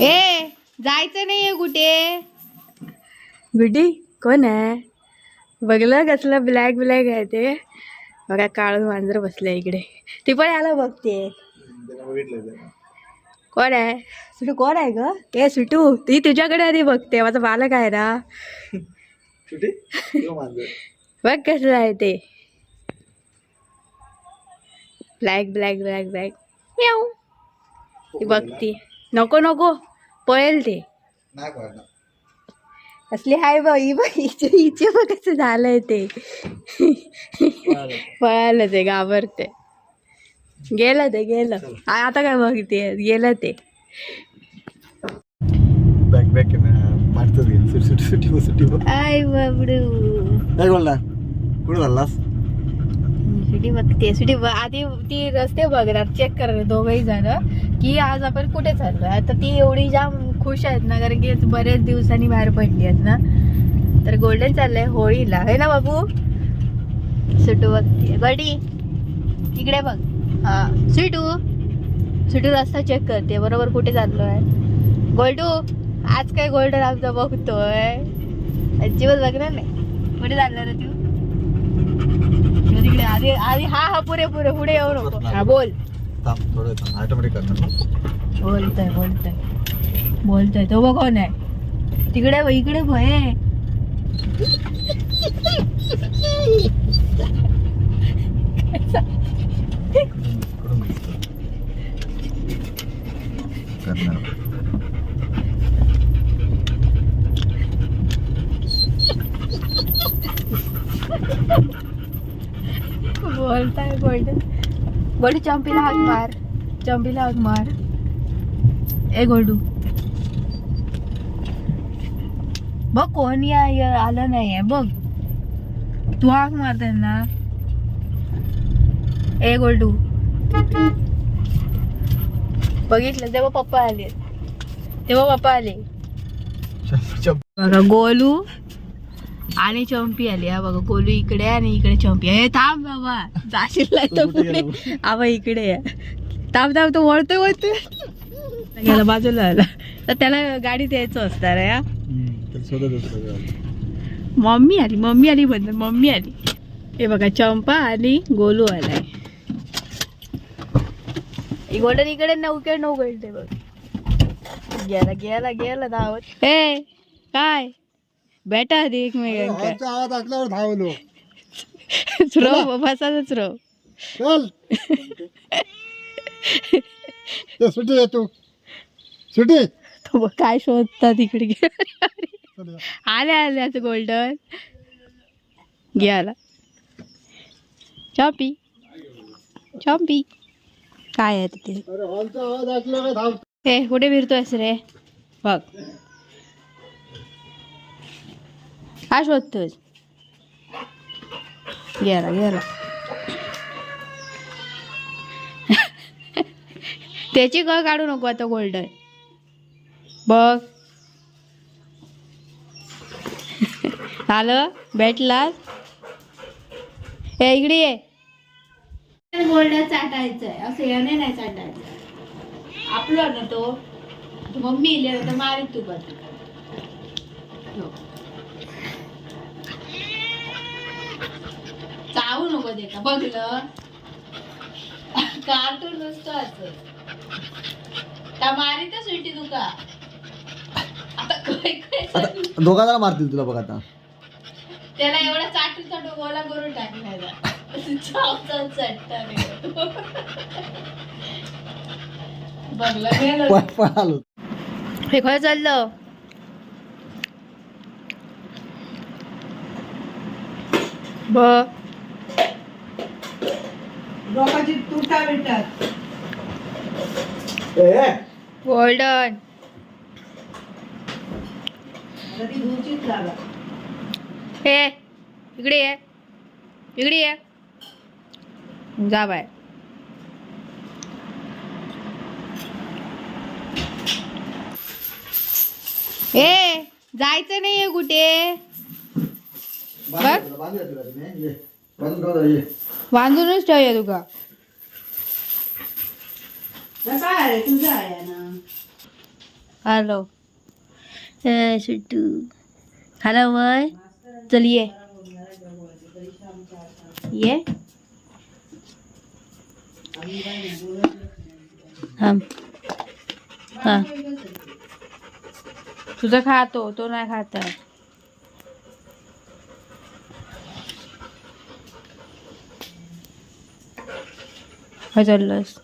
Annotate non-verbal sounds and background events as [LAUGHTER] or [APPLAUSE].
ए जायचं नाहीये कुठे? गुडी कोण आहे? बघलं कसलं ब्लॅक ब्लॅक आहे ते. बघा काळू मांजर बसलं इकडे. ती पण याला बघते. कोण आहे? सुटू कोण आहे ग? ए सुटू ती तुझ्याकडे आधी बघते. माझा बालक आहे ना. [LAUGHS] बघ कसलं आहे ते. ब्लॅक ब्लॅक ब्लॅक ब्लॅक ती बघती. नको नको. पळेल ते. असली हाय बघ हिचे हिचे बघ कसं झालंय ते. पळालं. ते घाबरते. गेलं ते गेलं. आता काय बघते? गेलं ते. बॅक बॅक मारतो सुटी सुटी सुटी सुटी आय बाबडू. काय बोलला कुठे चाललास? सुटी बघते सुटी ब- आधी ती रस्ते बघणार चेक करणार दोघही जण की आज आपण कुठे चाललोय? आता ती एवढी जाम खुश आहेत ना कारण की बरेच दिवसांनी बाहेर पडली आहेत ना. तर गोल्डन चाललंय होळीला. है ना बाबू? सुटू बघते. बडी इकडे बघ. हा सुटू. सुटू रस्ता चेक करते बरोबर कुठे चाललोय? गोल्डू आज काय गोल्डन आमचा बघतोय? अजिबात बघणार नाही. कुठे चाललं रे तू? तिकडे आधी आधी हा हा पुरे पुरे पुढे येऊ नको. हा बोल. थांब थोडं थांब ऑटोमॅटिक करणार बोलतोय बोलतोय. बोलतोय तो बघ कोण आहे. तिकडे इकडे भय? करणार. बोलताय गोल्डन गोल्डू चंपीला हाक मार। चंपीला हाक मार। ए गोल्डू बघ कोण या आलं नाहीये बघ। तू हाक मार त्यांना। ए गोल्डू बघितलं तेव्हा पप्पा आले. तेव्हा पप्पा आले. गोलू। आणि चंपी आली. हा बघा गोलू इकडे आहे आणि इकडे चंपी आहे. हे थांब बाबा जाशील नाही तर पुढे. आबा इकडे आहे. थांब थांब तो वळतोय वळतोय. गेला बाजूला आला. तर त्याला गाडीत यायचं असतं रे हा. हम्म, त्याला शोधत असतो सगळं. मम्मी आली मम्मी आली म्हणत मम्मी आली. हे बघा चंपा आणि गोलू आलाय. गोल्डन इकडे नौके नऊ गळते बघ. गेला गेला गेला धावत. ए काय? बेटा आधी एकमेकांका आवाज धावलो। [LAUGHS] रो बसाच चल। ते सुटी तू। सुटी। [LAUGHS] तो बघ काय शोधतात इकडे चल या. आले आले आता गोल्डन. गेला चॉपी चॉपी काय आहे तिथे? अरे आवाज हे कुठे फिरतोयस रे? बघ. काय शोधतोय गेला गेला. त्याची गळ काढू नको आता गोल्डन. बघ. आलं? भेटला हे इकडे ये. गोल्डन चाटायचंय. असं याने नाही चाटायचं. आपलं ना तो. मम्मी इले तर मारित तू पण. चावू नको दे का बघलं कार्टून नुसतं असं. त्या मारित सुटी तुका आता काय काय आता दोघांना मारतील तुला बघ आता. त्याला एवढा चाटूचा डोगोला करून टाकलेला. चावचा चट्टा रे. बघलं हे ब गोल्डन हे इकडे ये. इकडे ये. जा बाय ए जायचं नाहीये कुठे? बांधूनच ठेवूया तुका. काय रे तुझं आहे ना? हॅलो. ए सुट्टू हॅलो वय. चल ये. ये. हा. तुझं खातो तो नाही खात काय चाललंस